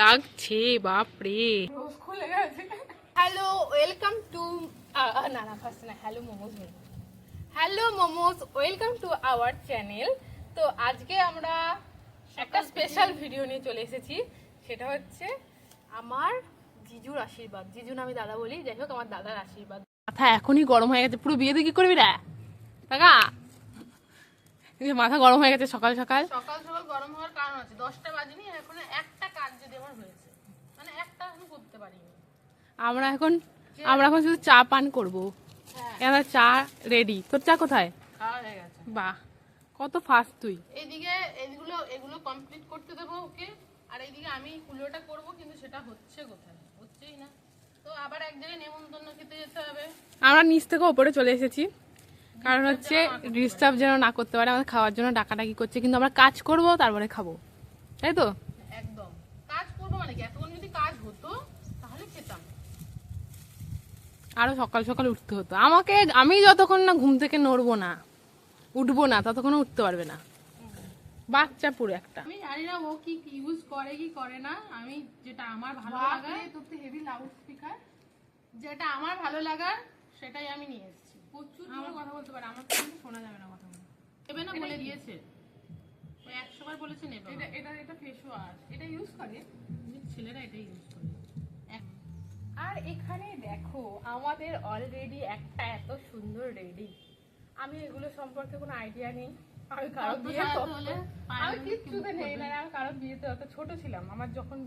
লাগছে বাপরে। খুলে গেছে। হ্যালো ওয়েলকাম টু না না ফার্স্ট না hello momos hello momos welcome to our channel তো আজকে আমরা একটা স্পেশাল ভিডিও নিয়ে চলে এসেছি। সেটা হচ্ছে আমার জিজুর আশীর্বাদ। জিজুন আমি দাদা বলি। যাই হোক আমার দাদার আশীর্বাদ। মাথা এখনই গরম হয়ে গেছে। পুরো বিয়েতে কি করবি রে? কাকা মাথা গরম হয়ে গেছে সকাল সকাল। সকাল সকাল গরম হওয়ার কারণ আছে। দশটা বাজেনি এখন একটা কাজ যদি আমার হয়েছে মানে একটা আমি করতে পারিনি। আমরা এখন আমরা এখন শুধু চা পান করব। হ্যাঁ। চা রেডি তোর চা কোথায়? খাওয়া হয়ে গেছে। বাহ কত ফাস্ট তুই। এইদিকে এগুলো এগুলো কমপ্লিট করতে দেবো ওকে। আর এইদিকে আমি কুলোটা করব কিন্তু সেটা হচ্ছে কোথায়? হচ্ছেই না। তো আবার এক জায়গায় নেমন্তন্ন খেতে যেতে হবে। আমরা নিচ থেকে ওপরে চলে এসেছি। কারণ হচ্ছে ডিস্টার্ব যেন না করতে পারে আমাদের খাওয়ার জন্য ডাকাডাকি করছে কিন্তু আমরা কাজ করব তারপরে খাব। তাই তো? একদম। কাজ করব মানে এতক্ষণ যদি কাজ হতো তাহলে খেতাম। আরও সকাল সকাল উঠতে হতো। আমাকে আমি যতক্ষণ না ঘুম থেকে নড়বো না উঠবো না ততক্ষণ উঠতে পারবে না। বাচ্চা পুরো একটা। আমি জানি না ও কি ইউজ করে কি করে না। আমি যেটা আমার ভালো লাগা তোর তো হেভি লাউড স্পিকার যেটা আমার ভালো লাগার সেটাই আমি নিয়ে এসেছি। প্রচুর জোরে কথা বলতে পারে। আমার কিন্তু শোনা যাবে না কথা বলে। নেবে না বলে দিয়েছে। ও একশো বার বলেছে নেবে এটা এটা এটা ফেস ওয়াশ এটা ইউজ করে? ছেলেরা এটাই ইউজ করে। আর এখানে দেখো আমাদের অলরেডি একটা এত সুন্দর রেডি আমি এগুলো সম্পর্কে কোনো আইডিয়া নেই। আমি কারও বিয়ে আমি কিচ্ছুতে নেই না আমি কারও বিয়েতে অত ছোট ছিলাম। আমার যখন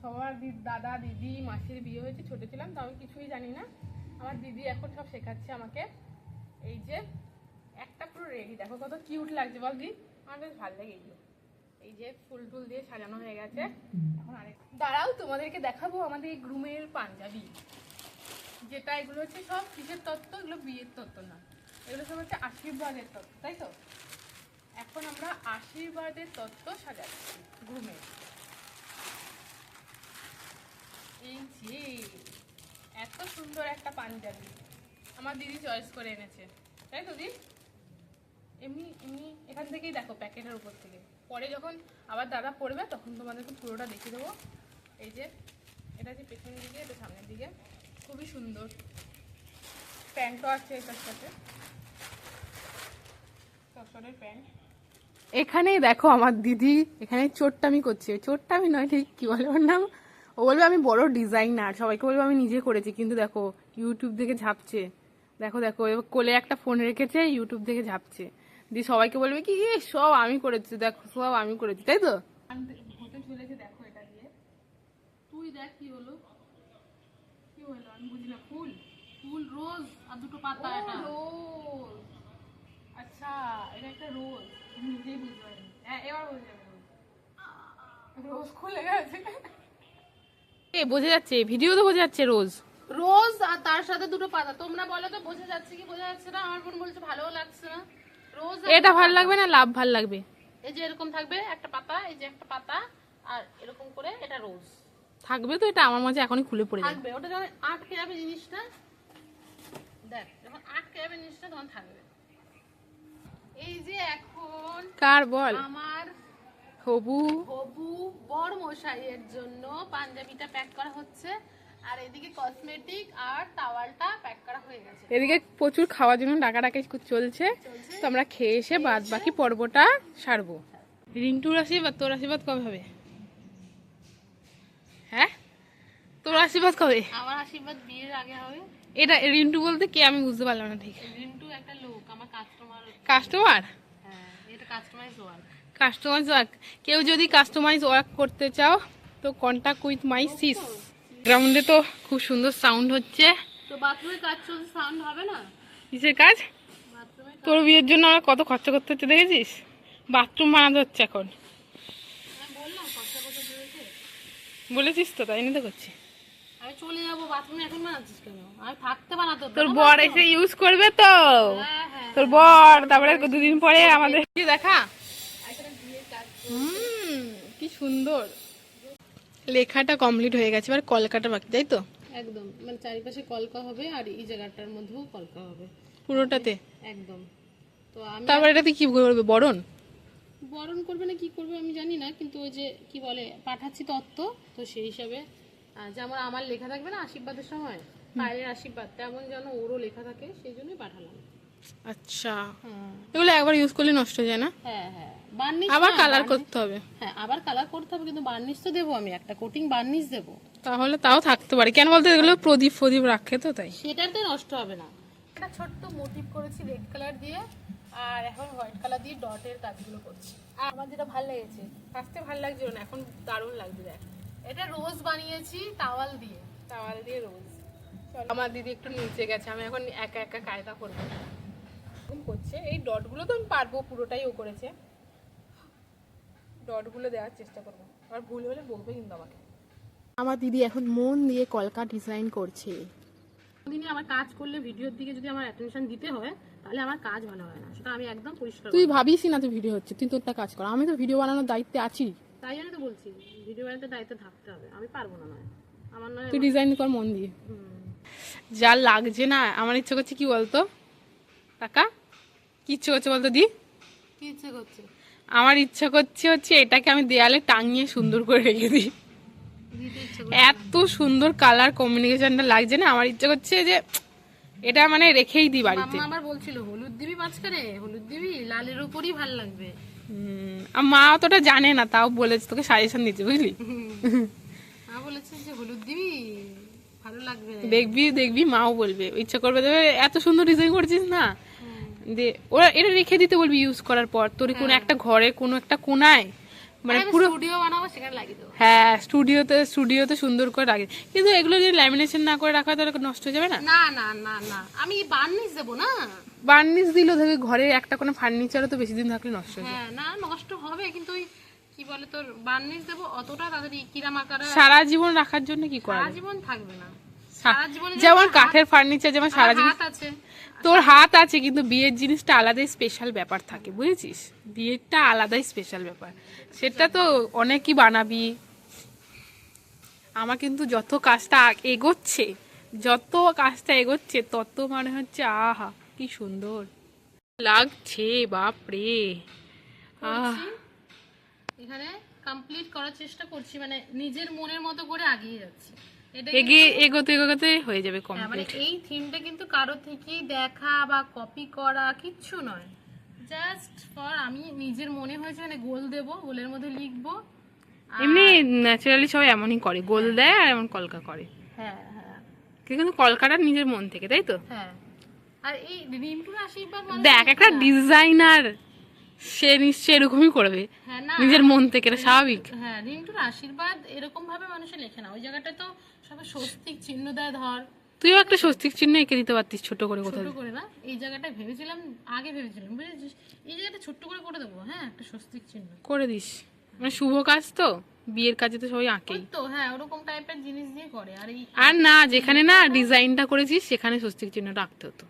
সবার দাদা দিদি মাসির বিয়ে হয়েছে ছোট ছিলাম তো আমি কিছুই জানি না। আমার দিদি এখন সব শেখাচ্ছে আমাকে। এই যে একটা পুরো রেডি। দেখো কত কিউট লাগছে, বল দি। আমার বেশ ভালো লাগে এগুলো। এই যে ফুল টুল দিয়ে সাজানো হয়ে গেছে। এখন আরেক দাঁড়াও, তোমাদেরকে দেখাবো আমাদের এই গ্রুমের পাঞ্জাবি। যেটা এগুলো হচ্ছে সব কিসের তত্ত্ব? এগুলো বিয়ের তত্ত্ব না। এগুলো সব হচ্ছে আশীর্বাদের তত্ত্ব, তাই তো? এখন আমরা আশীর্বাদের তত্ত্ব সাজাচ্ছি গ্রুমের এই যে, এত সুন্দর একটা পাঞ্জাবি। আমার দিদি চয়েস করে এনেছে। তাই তো, দিদি? এমনি এমনি এখান থেকেই দেখো প্যাকেটের উপর থেকে। পরে যখন আবার দাদা পড়বে, তখন তোমাদেরকে পুরোটা দেখিয়ে দেবো। এই যে, এটা যে পেছনের দিকে, এটা সামনের দিকে। খুবই সুন্দর। প্যান্টও আছে এটার সাথে টসরের প্যান্ট। এখানেই দেখো আমার দিদি এখানে চোটটামি করছে। চোটটামি নয়, ঠিক কি বলে ওর নাম? ও বলবে আমি বড় ডিজাইনার সবাইকে বলবে আমি নিজে করেছি। কিন্তু দেখো ইউটিউব থেকে ঝাপছে। দেখো দেখো এবার কোলে একটা ফোন রেখেছে ইউটিউব থেকে ঝাপছে। দিয়ে সবাইকে বলবে কি এ সব আমি করেছি দেখো সব আমি করেছি তাই তো? আনতে হতে চলেছে দেখো এটা দিয়ে। তুই দেখ কি হলো। কি হলো আমি বুঝি না ফুল? ফুল রোজ আর দুটো পাতা এটা। রোজ। আচ্ছা এটা একটা রোজ আমি নিজেই বুঝতে পারিনি হ্যাঁ এবার রোজ খুলে গেছে। এ বোঝা যাচ্ছে ভিডিও তো বোঝা যাচ্ছে রোজ। রোজ আর তার সাথে দুটো পাতা। তোমরা বলো তো বোঝা যাচ্ছে কি বোঝা যাচ্ছে না? আমার বোন বলছে ভালোও লাগছে না। রোজ এটা ভালো লাগবে না লাভ ভালো লাগবে? এই যে এরকম থাকবে একটা পাতা এই যে একটা পাতা আর এরকম করে এটা রোজ। থাকবে তো এটা আমার মাঝে এখনই খুলে পড়ে থাকবে ওটা যখন আটকে যাবে জিনিসটা দেখ যখন আটকে যাবে জিনিসটা তখন থাকবে। এই যে এখন কার বল? আমার হবু। হবু বর মশাইয়ের জন্য পাঞ্জাবিটা প্যাক করা হচ্ছে। আর এদিকে কসমেটিক আর টাওয়ালটা প্যাক করা হয়ে গেছে। এদিকে প্রচুর খাওয়ার জন্য ডাকাডাকি চলছে। তো আমরা খেয়ে এসে বাদ বাকি পর্বটা সারবো। রিন্টুর আশীর্বাদ তোর আশীর্বাদ কবে হবে? হ্যাঁ? তোর আশীর্বাদ কবে? আমার আশীর্বাদ বিয়ের আগে হবে। এটা রিন্টু বলতে কে আমি বুঝতে পারলাম না ঠিক। রিন্টু একটা লোক আমার কাস্টমার কাস্টমার হ্যাঁ এটা কাস্টমাইজ ওয়ার্ক কাস্টমাইজ ওয়ার্ক কেউ যদি কাস্টমাইজ ওয়ার্ক করতে চাও তো কন্ট্যাক্ট উইথ মাই সিস গ্রাউন্ডে তো খুব সুন্দর সাউন্ড হচ্ছে। তো বাথরুমের কাজ চলছে সাউন্ড হবে না? কিসের কাজ? তোর বিয়ের জন্য আমরা কত খরচা করতে হচ্ছে দেখেছিস? বাথরুম বানাতে হচ্ছে এখন। দিয়েছে বলেছিস তো তাই নিতে করছি। আমি চলে যাব বাথরুমে এখন বানাচ্ছিস কেন? আমি থাকতে বানাতে তোর বর এসে ইউজ করবে তো। হ্যাঁ হ্যাঁ। তোর বর তারপরে দুদিন পরে আমাদের দেখা। হুম কি সুন্দর। লেখাটা কমপ্লিট হয়ে গেছে এবার কলকাটা বাকি তাই তো? একদম মানে চারিপাশে কলকা হবে আর এই জায়গাটার মধ্যেও কলকা হবে। পুরোটাতে? একদম। তো আমি তারপরে এটাতে কি করবে বরণ? বরণ করবে না কি করবে আমি জানি না কিন্তু ওই যে কি বলে পাঠাচ্ছি তত্ত্ব তো সেই হিসাবে যেমন আমার লেখা থাকবে না আশীর্বাদের সময় পায়ের আশীর্বাদ তেমন যেন ওরও লেখা থাকে সেই জন্যই পাঠালাম। আচ্ছা। এগুলো একবার ইউজ করলে নষ্ট হয়ে যায় না? হ্যাঁ হ্যাঁ। বার্নিশ আবার কালার করতে হবে। হ্যাঁ আবার কালার করতে হবে কিন্তু বার্নিশ তো দেবো আমি। একটা কোটিং বার্নিশ দেবো। তাহলে তাও থাকতে পারে। কেন বলতো এগুলো প্রদীপ ফদীপ রাখে তো তাই। সেটাতে নষ্ট হবে না। একটা ছোট্ট মোটিভ করেছি রেড কালার দিয়ে আর এখন হোয়াইট কালার দিয়ে ডটের কাজগুলো করছি। আর আমার যেটা ভালো লেগেছে ফার্স্টে ভালো লাগছিল না এখন দারুণ লাগছে দেখ। এটা রোজ বানিয়েছি টাওয়াল দিয়ে। টাওয়াল দিয়ে রোজ আমার দিদি একটু নিচে গেছে আমি এখন একা একা কায়দা করব। এরকম করছে এই ডটগুলো তো আমি পারব পুরোটাই ও করেছে। ডটগুলো দেওয়ার চেষ্টা করব। আর ভুল হলে বলবে কিন্তু আমাকে। আমার দিদি এখন মন দিয়ে কলকা ডিজাইন করছে। দিনে আমার কাজ করলে ভিডিওর দিকে যদি আমার অ্যাটেনশন দিতে হয় তাহলে আমার কাজ ভালো হয় না। সেটা আমি একদম পরিষ্কার তুই ভাবিসই না তুই ভিডিও হচ্ছে তুই তোরটা কাজ কর। আমি তো ভিডিও বানানোর দায়িত্বে আছি। তাই জন্য তো বলছি ভিডিও বানাতে দায়িত্বে থাকতে হবে। আমি পারব না নয়। আমার নয় তুই ডিজাইন কর মন দিয়ে। হুম। যা লাগছে না আমার ইচ্ছে করছে কি বলতো? কাকা? কি ইচ্ছে করছে বলতো দি? কি ইচ্ছে করছে। আমার ইচ্ছা করছে হচ্ছে এটাকে আমি দেয়ালে টাঙিয়ে সুন্দর করে রেখে দিই। এত সুন্দর কালার কম্বিনেশনটা লাগছে না আমার ইচ্ছা করছে যে এটা মানে রেখেই দিই বাড়িতে। আবার বলছিল হলুদ দিবি মাঝখানে? হলুদ দিবি? লালের উপরই ভালো লাগবে। মা অতটা জানে না তাও বলেছে তোকে সাজেশন দিচ্ছে বুঝলি? মা বলেছে যে হলুদ দিবি? ভালো লাগবে। দেখবি দেখবি মাও বলবে। ইচ্ছা করবে এত সুন্দর ডিজাইন করছিস না? দে ওরা এটা রেখে দিতে বলবি ইউজ করার পর। তোর কোনো একটা ঘরে কোনো একটা কোনায় মানে পুরো স্টুডিও বানাবো সেখানে লাগিয়ে দেবো। হ্যাঁ স্টুডিওতে স্টুডিওতে সুন্দর করে কিন্তু এগুলো যদি ল্যামিনেশন না করে রাখা হয় তাহলে নষ্ট হয়ে যাবে না? না না না না। আমি বার্নিশ দেবো না। বার্নিশ দিল ধরবি ঘরে একটা কোনো ফার্নিচারও তো বেশি দিন থাকলে নষ্ট হয়ে যায়। হ্যাঁ না নষ্ট হবে কিন্তু ওই কি বলে তোর বার্নিশ দেবো অতটা তাড়াতাড়ি কিরাম আকারে সারা জীবন রাখার জন্য কি করা সারা জীবন থাকবে না। যেমন কাঠের ফার্নিচার যেমন সারা জীবন হাত আছে। তোর হাত আছে কিন্তু বিয়ের জিনিসটা আলাদাই স্পেশাল ব্যাপার থাকে বুঝেছিস? বিয়েরটা আলাদাই স্পেশাল ব্যাপার। সেটা তো অনেকই বানাবি। আমার কিন্তু যত কাজটা এগোচ্ছে যত কাজটা এগোচ্ছে তত মানে হচ্ছে আহা কি সুন্দর। লাগছে বাপ রে এখানে কমপ্লিট করার চেষ্টা করছি মানে নিজের মনের মতো করে আগিয়ে যাচ্ছি। এগিয়ে এগোতে এগোতে হয়ে যাবে হ্যাঁ, মানে এই থিমটা কিন্তু কারও থেকেই দেখা বা কপি করা কিচ্ছু নয়। জাস্ট ফর আমি নিজের মনে হয়েছে মানে গোল দেব গোলের মধ্যে লিখব। এমনি ন্যাচারালি সবাই এমনই করে গোল দেয় আর এমন কলকা করে। হ্যাঁ হ্যাঁ। কিন্তু কলকাটা নিজের মন থেকে তাই তো? হ্যাঁ। আর এই রিন্টুর আশীর্বাদ মানে দেখ একটা ডিজাইনার সে নিশ্চয় এরকমই করবে। হ্যাঁ না নিজের মন থেকে এটা স্বাভাবিক। হ্যাঁ রিন্টুর আশীর্বাদ এরকম ভাবে মানুষে লেখে না। ওই জায়গাটা তো সবাই স্বস্তিক চিহ্ন দেয় ধর। তুইও একটা স্বস্তিক চিহ্ন এঁকে দিতে পারতিস ছোট করে কোথাও। ছোট করে না এই জায়গাটা ভেবেছিলাম আগে ভেবেছিলাম বুঝেছিস? এই জায়গাটা ছোট্ট করে করে দেবো হ্যাঁ একটা স্বস্তিক চিহ্ন। করে দিস। মানে শুভ কাজ তো বিয়ের কাজে তো সবাই আঁকেই। ওই তো হ্যাঁ ওরকম টাইপের জিনিস দিয়ে করে আর আর না যেখানে না ডিজাইনটা করেছিস সেখানে স্বস্তিক চিহ্নটা আঁকতে হতো।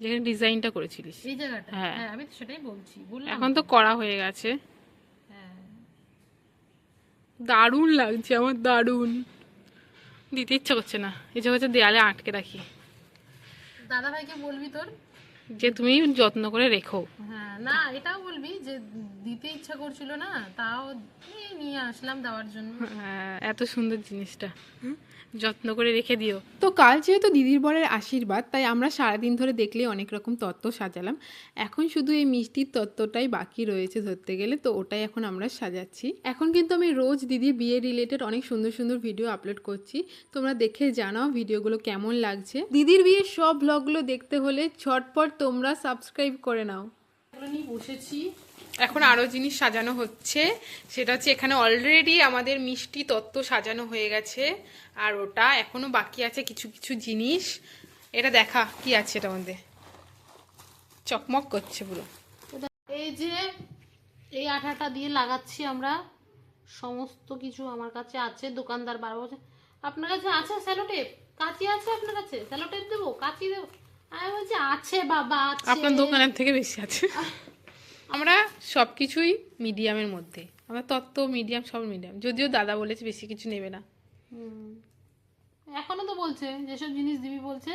যেখানে ডিজাইনটা করেছিলিস। এই জায়গাটা? হ্যাঁ। হ্যাঁ আমি তো সেটাই বলছি। বললাম এখন তো করা হয়ে গেছে। হ্যাঁ। দারুণ লাগছে আমার দারুণ। দিতে ইচ্ছা করছে না। ইচ্ছা করছে দেয়ালে আটকে রাখি। দাদা ভাইকে বলবি তোর? যে তুমি যত্ন করে রেখো। হ্যাঁ। না এটাও বলবি যে দিতে ইচ্ছা করছিল না তাও নিয়ে আসলাম দেওয়ার জন্য। হ্যাঁ, এত সুন্দর জিনিসটা। যত্ন করে রেখে দিও। তো কাল যেহেতু দিদির বরের আশীর্বাদ তাই আমরা সারাদিন ধরে দেখলে অনেক রকম তত্ত্ব সাজালাম। এখন শুধু এই মিষ্টির তত্ত্বটাই বাকি রয়েছে ধরতে গেলে তো ওটাই এখন আমরা সাজাচ্ছি। এখন কিন্তু আমি রোজ দিদির বিয়ে রিলেটেড অনেক সুন্দর সুন্দর ভিডিও আপলোড করছি। তোমরা দেখে জানাও ভিডিওগুলো কেমন লাগছে। দিদির বিয়ের সব ব্লগগুলো দেখতে হলে ঝটপট তোমরা সাবস্ক্রাইব করে নাও। এগুলো নিয়ে বসেছি। এখন আরও জিনিস সাজানো হচ্ছে। সেটা হচ্ছে এখানে অলরেডি আমাদের মিষ্টি তত্ত্ব সাজানো হয়ে গেছে। আর ওটা এখনও বাকি আছে কিছু কিছু জিনিস। এটা দেখা কি আছে এটা মধ্যে। চকমক করছে পুরো। এই যে এই আঠাটা দিয়ে লাগাচ্ছি আমরা। সমস্ত কিছু আমার কাছে আছে দোকানদার বারো বছর। আপনার কাছে আছে স্যালোটেপ? কাঁচি আছে আপনার কাছে? স্যালোটেপ দেবো? কাঁচি দেবো? আমি বলছি আছে বাবা আছে। আপনার দোকানের থেকে বেশি আছে। আমরা সব কিছুই মিডিয়ামের মধ্যে। আমরা তত্ত্ব মিডিয়াম সব মিডিয়াম। যদিও দাদা বলেছে বেশি কিছু নেবে না। হুম। এখনও তো বলছে যেসব জিনিস দিবি বলছে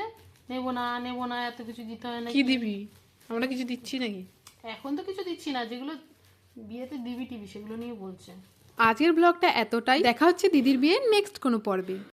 নেব না নেব না এত কিছু দিতে হয় না কি দিবি? আমরা কিছু দিচ্ছি নাকি? এখন তো কিছু দিচ্ছি না যেগুলো বিয়েতে দিবি টিভি সেগুলো নিয়ে বলছে। আজকের ব্লগটা এতটাই। দেখা হচ্ছে দিদির বিয়ে নেক্সট কোনো পর্বে।